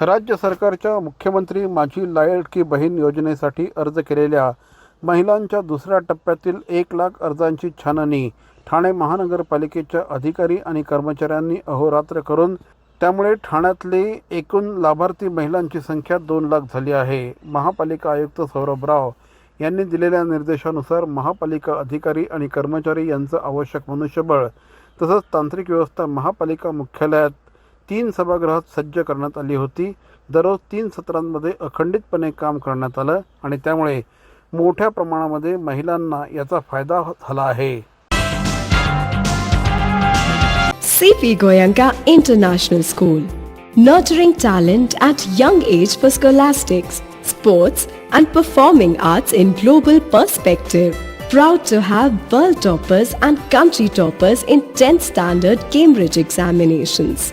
राज्य सरकारच्या मुख्यमंत्री माझी लाडकी बहीण योजनेसाठी अर्ज केलेल्या महिलांच्या दुसऱ्या टप्प्यातील एक लाख अर्जांची छाननी ठाणे महानगरपालिकेच्या अधिकारी आणि कर्मचाऱ्यांनी अहोरात्र करून त्यामुळे ठाण्यातली एकूण लाभार्थी महिलांची संख्या दोन लाख झाली आहे. महापालिका आयुक्त सौरभ राव यांनी दिलेल्या निर्देशानुसार महापालिका अधिकारी आणि कर्मचारी यांचं आवश्यक मनुष्यबळ तसंच तांत्रिक व्यवस्था महापालिका मुख्यालयात तीन सभागृहात सज्ज करण्यात आली होती. दररोज तीन सत्रांमध्ये अखंडितपणे काम करण्यात आलं आणि त्यामुळे मोठ्या प्रमाणामध्ये महिलांना याचा फायदा झाला आहे. CP Goenka international school nurturing talent at young age for scholastics sports and performing arts in global perspective proud to have world toppers and country toppers in tenth standard Cambridge examinations